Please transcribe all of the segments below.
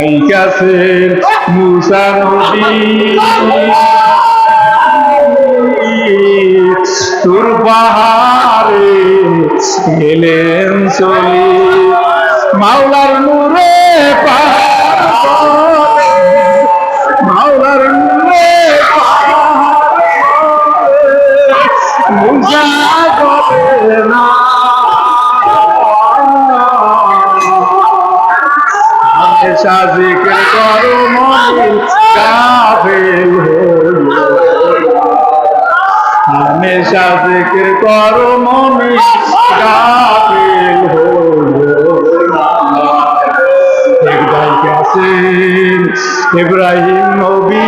আইকাছেন মুসা নবী। তোর পাহাড়ে গেলেন চলে। মাওলার নূরে পাহাড় হমেশা জিকির করো মনে হলো একদাই ইব্রাহিম নবী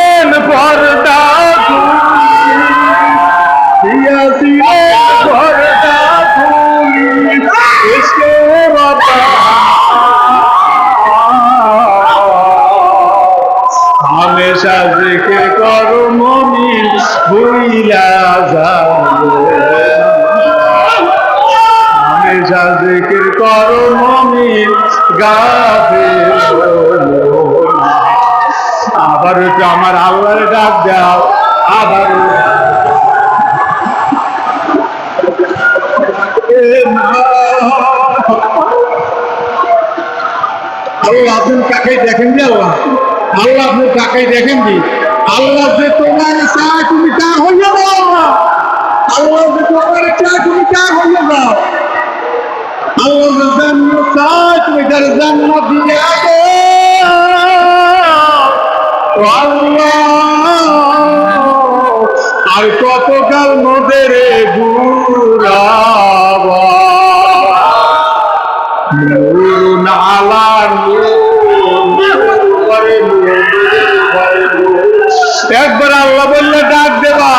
যাবে হামেশা জিকির করো গাবে আবার একটু আমার আল্লাহর ডাক দাও, আবার আল্লাহ আপনি কাকে দেখেন যে আল্লাহ? আল্লাহ আপনি কাকে দেখেন যে আল্লাহ যে তোমার চায় তুমি তা হইয়া দাও আল্লাহ যে তোমার চায় তুমি তা হইয়া দাও আল্লাহ যে জান্নাত চায় তুমি তার আর কতকাল মোদের ঘুরাবা আলা করে। একবার আল্লাহ বললে ডাক দেবা।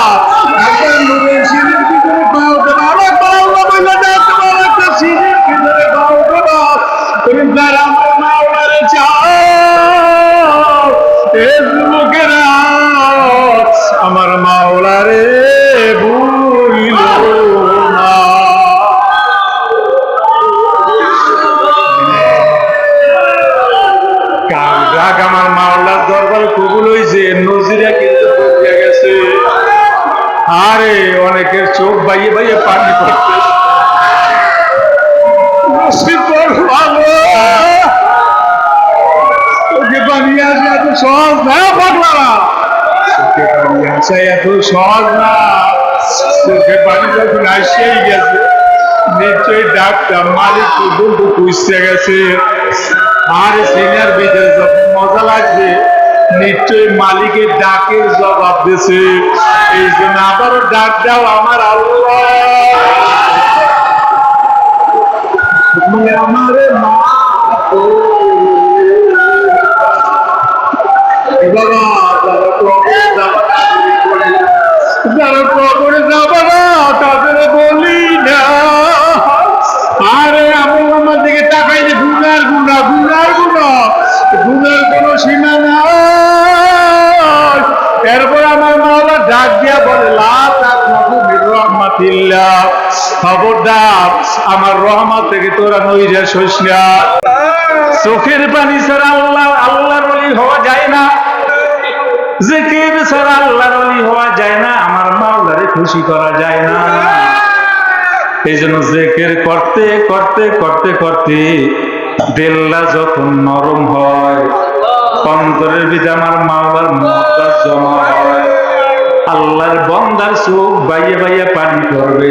ডাক্তার মালিক বন্ধু কুইসে গেছে। আর সিনিয়র ভিতরে যখন মজা লাগছে নিশ্চয় মালিকের ডাকের জবাব দিছে। এই জন্য আবারও ডাক দাও আমার আল্লাহ। তুমি আমারে খবরদার, আমার রহমত থেকে তোরা নইরা সইস না। চোখের পানি ছাড়া আল্লাহ, আল্লাহর ওলি হওয়া যায় না। জিকির ছাড়া আল্লাহর ওলি হওয়া যায় না। আমার মাওলারে খুশি করা যায় না। এই জন্য জেকের করতে করতে করতে করতে দেল্লা যখন নরম হয়, অন্তরের ভিতরে আমার মাওলার মহব্বত জমা হয়। আল্লাহর বন্দার চোখ বাইয়ে বাইয়ে পানি করবে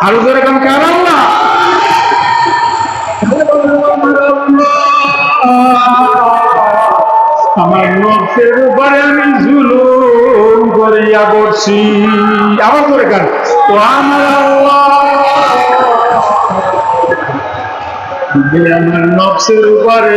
আরও জোরে কোন কার আল্লাহ আমার নফসের উপরে আমি জুলুম করিয়া করছি আমার করে গান। তো আমার আল্লাহ আমার নফসের উপরে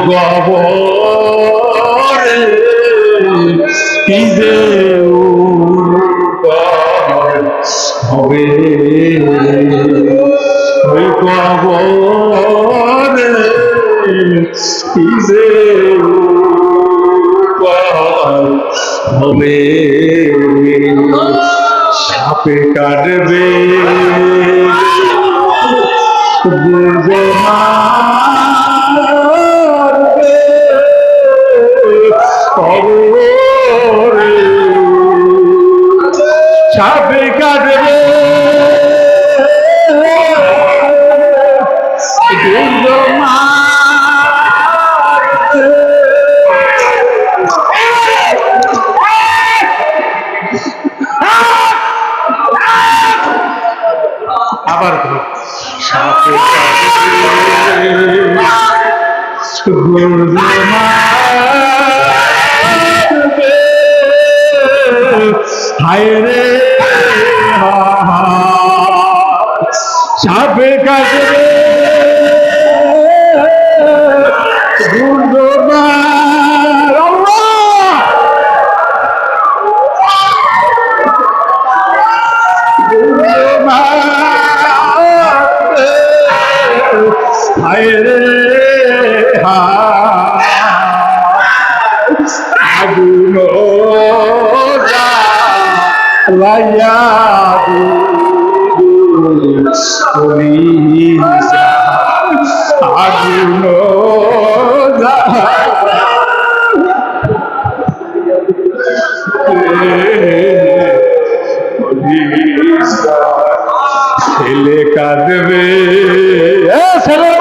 গবরে কি যে হবে? ওই গবরে কি যে হবে? সাপে কাটবে যে আগুন লাইয়া আগুন ছেলে কাঁদবে। ছেলে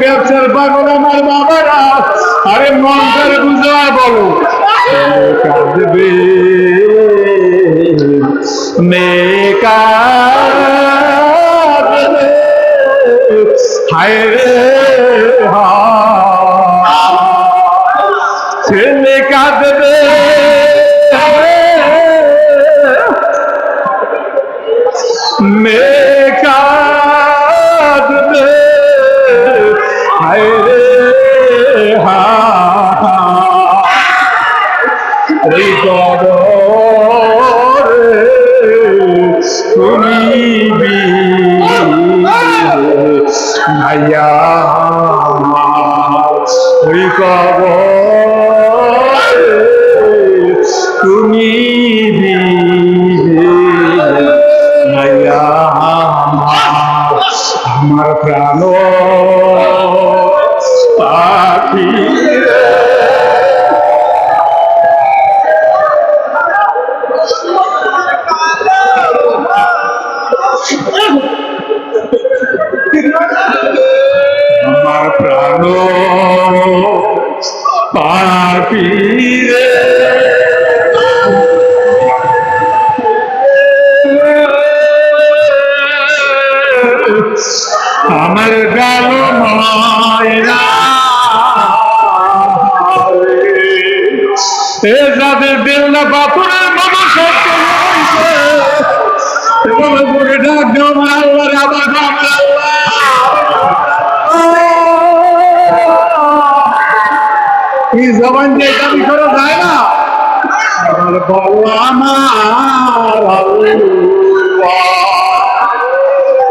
ব্যবসার পাগল আমার বাবারা আরে মন্ত্রের বুঝা বলো। আমার প্রাণ পাখি। আমার প্রাণ পাপি রে।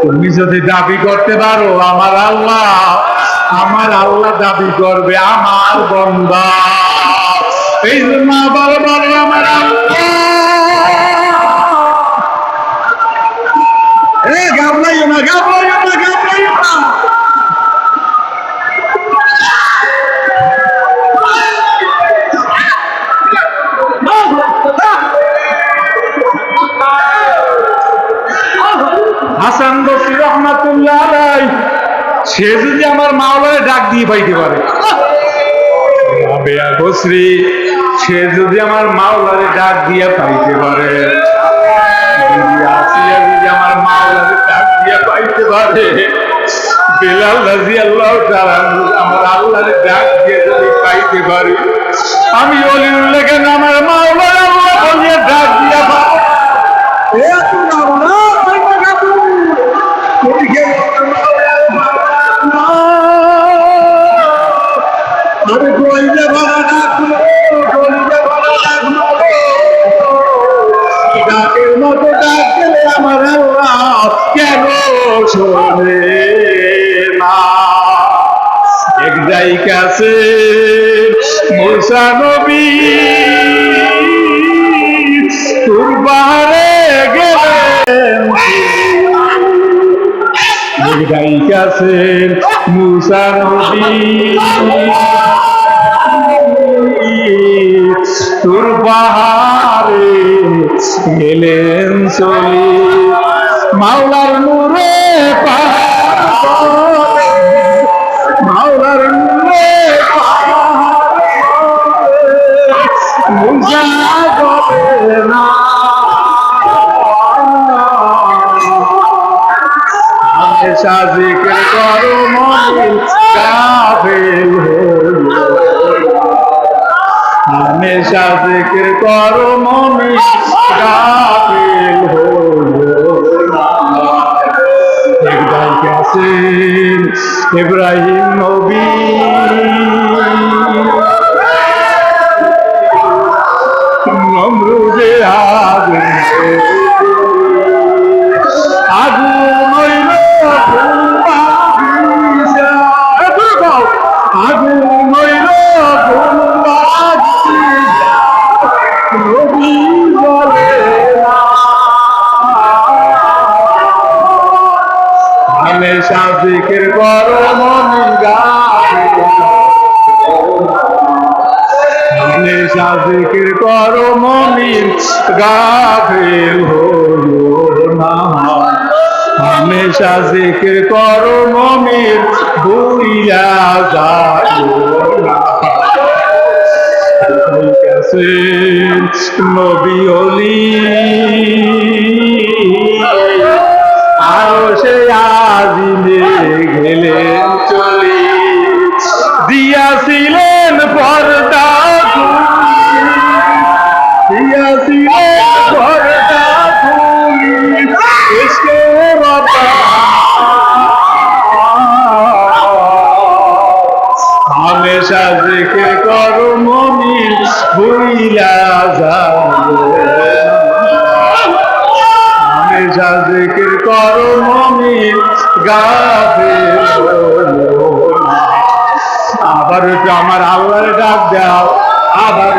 তুমি যদি দাবি করতে পারো, আমার আল্লাহ আমার আল্লাহ দাবি করবে, আমার বন্দা এই জন্য আমার আল্লাহ সে যদি আমার মাওলারে ডাক দিয়ে পাইতে পারে। সে যদি আমার মাওলারে ডাক দিয়ে পাইতে পারে। যদি আমার মাওলারে ডাক দিয়ে পাইতে পারে, বেলাল রাজি আল্লাহ আমার আল্লাহরে ডাক দিয়ে যদি পাইতে পারি, আমি অলিউল্লাহ আমার মাওলারে আল্লাহ ডাক আছে মুসা নবী। তোর গেলেন? আছে মুসা নবী। তোর গেলেন মাওলার নূরে পাহাড় হইও হমেশা জিকির করো মন কাফেল একদাই গেছেন ইব্রাহিম নবী নমরুদে আগুন আগুন গাফিল হইও না। হামেশা জিকির করো মনির ভুইয়া যাইও না। নবী অলি। আরও সে আজিলে গেলেন চলি। দিয়াছিলেন পর্দা ভুইলা যাবে হামেশা জিকির কর মমিন গাবে আবার একটু আমার আল্লাহর ডাক দাও, আবার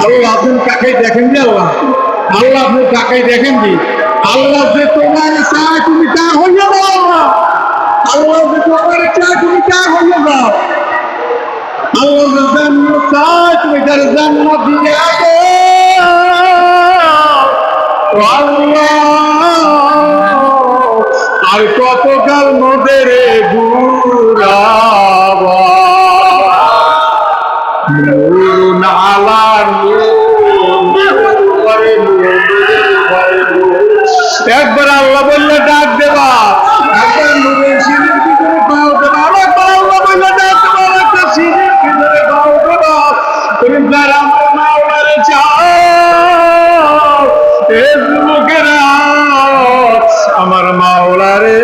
আল্লাহ। আপনি কাকে দেখেন যে আল্লাহ? আল্লাহ আপনি কাকে দেখেন কি আল্লাহ যে তোমার চায় তুমি তা হইয়া দাও আল্লাহ যে তোমার চায় তুমি তা হইয়া দাও আল্লাহ যে জন্ম চায় তুমি তার জন্ম দিয়ে আল্লাহ, আর কতকাল মোদের নুরুন আলা নূর। একবার আল্লাহ বললে ডাক দেবা। একবার নূরের সিঁড়ির ভিতরে পাও দেবা। আরেকবার আল্লাহ বললে ডাক দেবা। আরেকটা সিঁড়ির ভিতরে পাও দেবা। চাও। এ আমার মাওলারে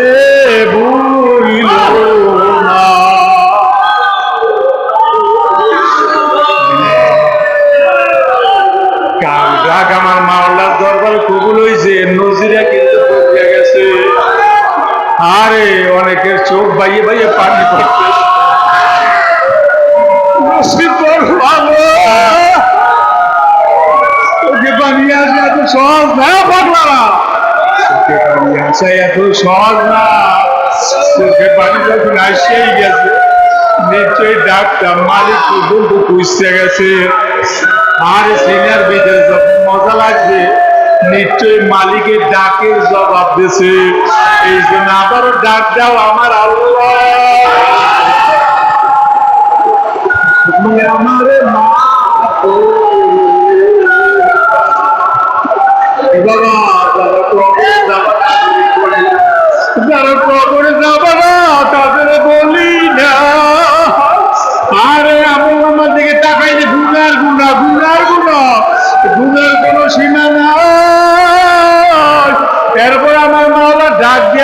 বাইয়ে বাইয়ে পানি পড়ছে সহজ না পাগলারা? এত সহজ না। চোখে পানি যখন গেছে নিশ্চয়ই ডাক্তার, মালিক পর্যন্ত খুঁজতে গেছে। আর সিনিয়র ভিতরে মজা লাগছে নিশ্চয়ই মালিকের ডাকের জবাব দিছে। এই জন্য আবারও ডাক দাও আমার আল্লাহ। আমারে মা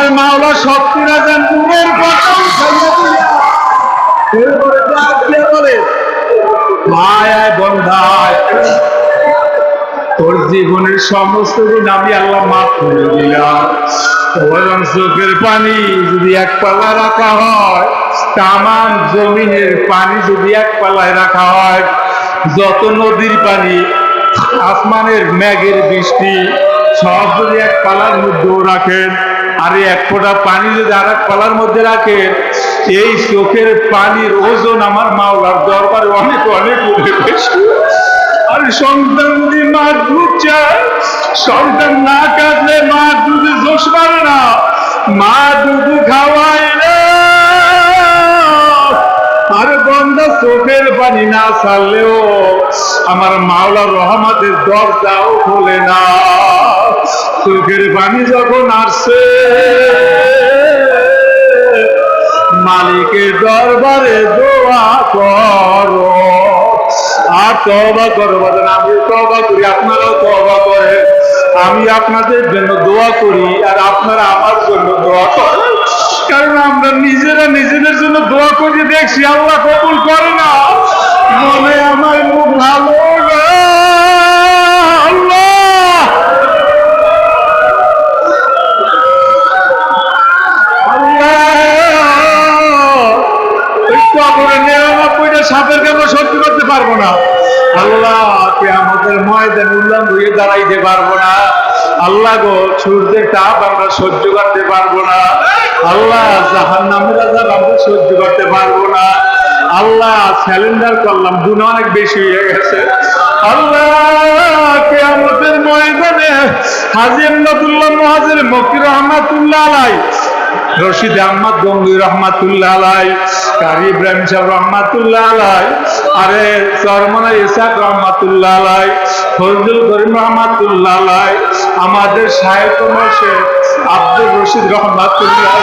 আমার মাওলা শক্তি রাজা নূরের দিয়া বলে? আয় বন্ধায়। তোর জীবনের সমস্ত দিন আমি আল্লাহ মাফ করে দিলাম। ওরম চোখের পানি যদি এক পাল্লা রাখা হয়, তামাম জমিনের পানি যদি এক পাল্লায় রাখা হয়, যত নদীর পানি, আসমানের মেঘের বৃষ্টি, সব যদি এক পালার মধ্যেও রাখেন আর এক ফোঁটা পানি যদি আর এক পালার মধ্যে রাখে, এই চোখের পানির ওজন আমার মাওলার দরবারে অনেক অনেক অনেক বেশি আর সন্তান যদি মা দুধ চায়, সন্তান না কাঁদলে মা দুধে জোশ পারে না, মা দুধ খাওয়ায় না। আরে বন্ধা চোখের পানি না ছাড়লেও আমার মাওলা রহমতের দরজাও খোলে না। চোখের পানি যখন আসছে, মালিকের দরবারে দোয়া করো। আর তবা করো বলেন আমি তবা করি, আপনারাও তবা করে আমি আপনাদের জন্য দোয়া করি, আর আপনারা আমার জন্য দোয়া করেন। কারণ আমরা নিজেরা নিজেদের জন্য দোয়া করে, দেখছি আল্লাহ কবুল করে না। মনে আমার মুখ ভালো না। নিরানব্বইটা সাপের কেন সহ্য করতে পারব না। আল্লাহ আমাদের ময়দান উল্লাম হয়ে দাঁড়াইতে পারব না। আল্লাহ গো, সূর্যের তাপ আমরা সহ্য করতে পারব না। আল্লাহ জাহান নামের আজাব আমরা সহ্য করতে পারব না। আল্লাহ স্যালেন্ডার করলাম গুণ অনেক বেশি হয়ে গেছে। আল্লাহ, কেয়ামতের ময়দানে হাজি আহমদুল্লাহ মহাজের মকির রহমাতুল্লাহ আলাই রশিদ আহমদ গঙ্গুই রহমাতুল্লাহ আলাই, কারি ইব্রাহিম সাহেব রহমাতুল্লাহ আলাই, আরে চরমনা ইসাক রহমাতুল্লাহ আলাই, ফজলুল করিম রহমাতুল্লাহ আলাই, আমাদের সাহেব মশে আব্দুল রশিদ রহমাতুল্লাহ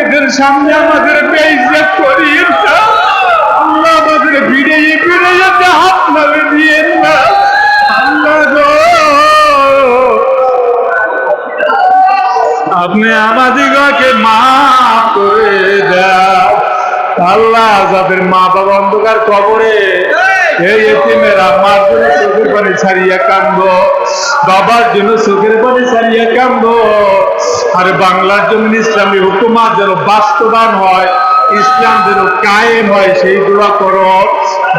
এদের সামনে আমাদের বেইজ্জত করিয়েন না। আল্লাহ আমাদের ভিড়িয়ে ভিড়িয়ে হাত লাগে দিয়েন না। আল্লাহ আপনি আমাদিগকে মাফ করে দেন আল্লাহ যাদের মা বাবা অন্ধকার কবরে এই! এতিমেরা মার জন্য চোখের পানি ছাড়িয়া কান্দ বাবার জন্য চোখের পানি ছাড়িয়া কান্দ। আর বাংলার জন্য ইসলামী হুকুমাত যেন বাস্তবায়ন হয় ইসলাম যেন কায়েম হয় সেই দোয়া করো।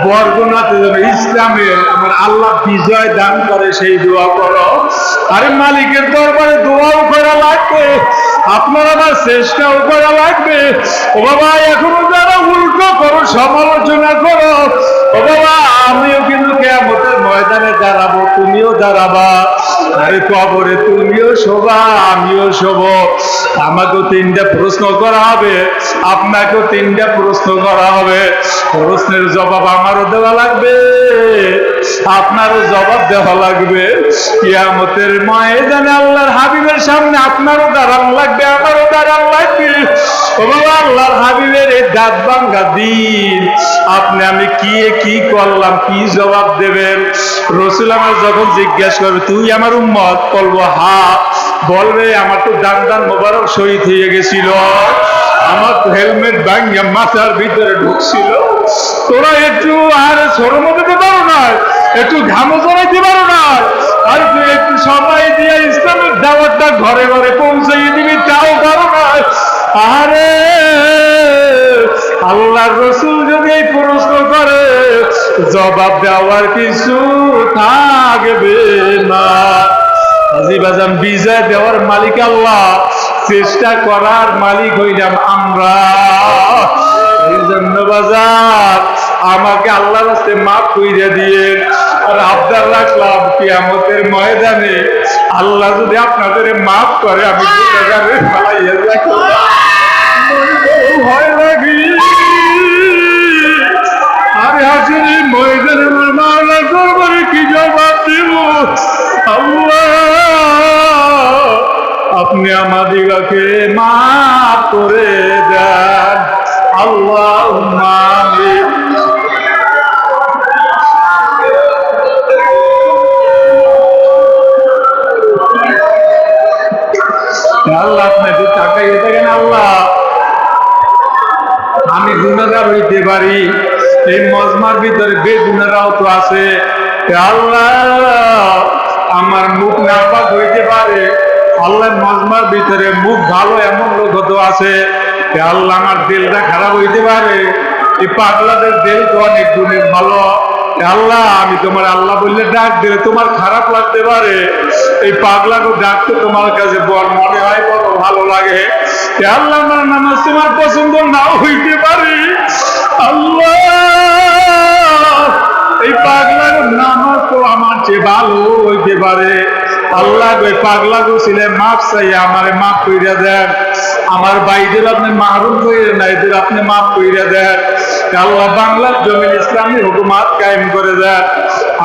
বরগুনাতে যেন ইসলামের আমার আল্লাহ বিজয় দান করে, সেই দোয়া করো। আরে মালিকের দরবারে দোয়াও করা লাগবে, আপনার আমার চেষ্টাও করা লাগবে। ও বাবা, এখনও যারা উল্টো করো, সমালোচনা করো। ও বাবা, আমিও কিন্তু কেমতের ময়দানে দাঁড়াবো, তুমিও দাঁড়াবা। আরে কবরে তুমিও শোভা আমিও শোভ আমাকেও তিনটা প্রশ্ন করা হবে, আপনাকেও তিনটা প্রশ্ন করা হবে। প্রশ্নের জবাব আমারও দেওয়া লাগবে আপনারও জবাব দেওয়া লাগবে, কিয়ামতের ময়দানে আল্লাহর হাবিবের সামনে আপনারও দাঁড়ান লাগবে, আমারও দাঁড়ান লাগবে। আল্লাহর হাবিবের এই দাঁত ভাঙ্গা দিন, আপনি আমি কি কি করলাম, কি জবাব দেবেন? রসুল আমার যখন জিজ্ঞাসা করবে, তুই আমার উম্মত? বলব, হা। বলবে, আমার তো দান দান মোবারক শহীদ হয়ে গেছিল। আমার হেলমেট ভাঙ্গা মাথার ভিতরে ঢুকছিল। তোরা একটু আর সরম দিতে পারো না, একটু ঘামো জড়াইতে পারো না, আর তুই একটু সময় দিয়ে ইসলামের দাওয়াতটা ঘরে ঘরে পৌঁছাইয়ে দিবি, তাও পারো না। আরে, আল্লাহর রসুল যদি এই প্রশ্ন করে, জবাব দেওয়ার কিছু থাকবে না। আজিবাজান বিজয় দেওয়ার মালিক আল্লাহ। চেষ্টা করার মালিক হইলাম আমরা। এই জন্য বাজার, আমাকে আল্লাহ রাস্তে মাফ কইরা দিয়ে আর আবদার রাখলাম কিয়ামতের ময়দানে। আল্লাহ যদি আপনাদের মাফ করে, আমি গুণাগারে পালাইয়া যাব ভয় লাগি। আরে হাসিনি ময়দানে আমার কি জবাব দিব? আল্লাহ। আপনি আমাদিগকে মাফ করে দেন। আল্লাহ আল্লাহ আপনি একটু তাকাইয়ে আল্লাহ। আমি গুণাগার হইতে পারি। এই মজমার ভিতরে বেগুনারাও তো আছে। আল্লাহ, আমার মুখ নাপাক হইতে পারে। আল্লাহ মজমার ভিতরে মুখ ভালো, এমন লোক তো আছে আল্লাহ আমার দিলটা খারাপ হইতে পারে। এই পাগলাদের দিল তো অনেক গুণে ভালো। আল্লাহ, আমি তোমার আল্লাহ বললে ডাক দিলে তোমার খারাপ লাগতে পারে। এই পাগলাকে ডাকতে তোমার কাছে বড় মনে হয়, বড় ভালো লাগে। আল্লাহ আমার নামাজ তোমার পছন্দ নাও হইতে পারে। আল্লাহ, এই পাগলার নামাজ তো আমার চেয়ে ভালো হইতে পারে। আল্লাহ ওই পাগলা গোছিলে মাফ চাই আমারে মাফ কইরা দেন। আমার বাইদের আপনি মাহরুম কইরে না, এদের আপনি মাফ কইরা দেন। আল্লাহ বাংলার জমিন ইসলামী হুকুমাত কায়েম করে দেন।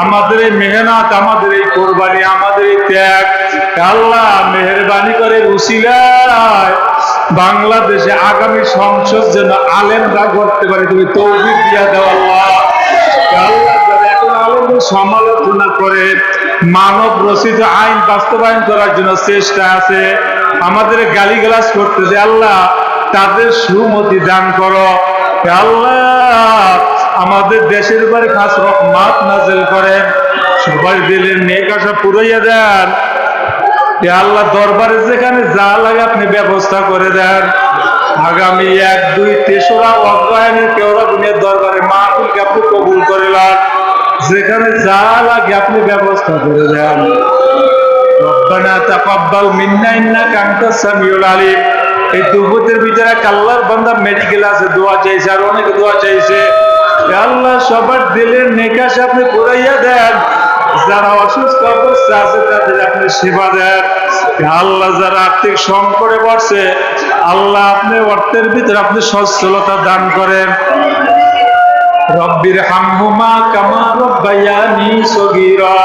আমাদের এই মেহনত, আমাদের এই কোরবানি, আমাদের এই ত্যাগ আল্লাহ মেহরবানি করে উসিলায় বাংলাদেশে আগামী সংসদ যেন আলেমরা করতে পারে, তুমি তৌফিক দিয়া দাও আল্লাহ। আল্লাহ এখন আলেমদের সমালোচনা করে মানব রচিত আইন বাস্তবায়ন করার জন্য চেষ্টা আছে। আমাদের গালিগালাজ করতেছে আল্লাহ তাদের সুমতি দান করো। আল্লাহ, আমাদের দেশের উপরে খাস রহমাত নাজেল করেন। সবাই দিলের নেক আশা পুরাইয়া দেন। আল্লাহ, দরবারে যেখানে যা লাগে আপনি ব্যবস্থা করে দেন। আগামী এক, দুই, তেসরা অগ্রহায়ণের কেওড়া দুনিয়ার দরবারে মাহফিলকে আপনি কবুল করে লান যেখানে যা লাগে আপনি ব্যবস্থা করে দেন। রব্বানা তাকাব্বাল মিন্না ইন্না আনতাস সামিউল আলিম। এই দুর্গতের ভিতরে কাল্লার বান্দা মেডিকেল আছে, দোয়া চাইছে, আর অনেক দোয়া চাইছে। আল্লাহ সবার দিলের নেকাশ আপনি পুরাইয়া দেন। যারা অসুস্থ অবস্থা আছে, তাদের আপনি সেবা দেন। আল্লাহ যারা আর্থিক সংকটে পড়ছে, আল্লাহ আপনি অর্থের ভিতরে আপনি সচ্ছলতা দান করেন। রব্বির হামহুমা কামা রব্বায়ানি সগীরা।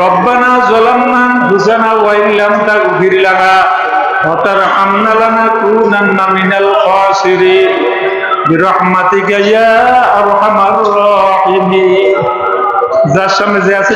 রব্বানা যালামনা হুসানা ওয়া ইল্লাম তাগফির লানা ওয়া তারহামনা লানাকুনান্না মিনাল খাসিরিন। বিরহমাতিকা ইয়া আরহামার রাহিমিন। যার সামনে যে আছে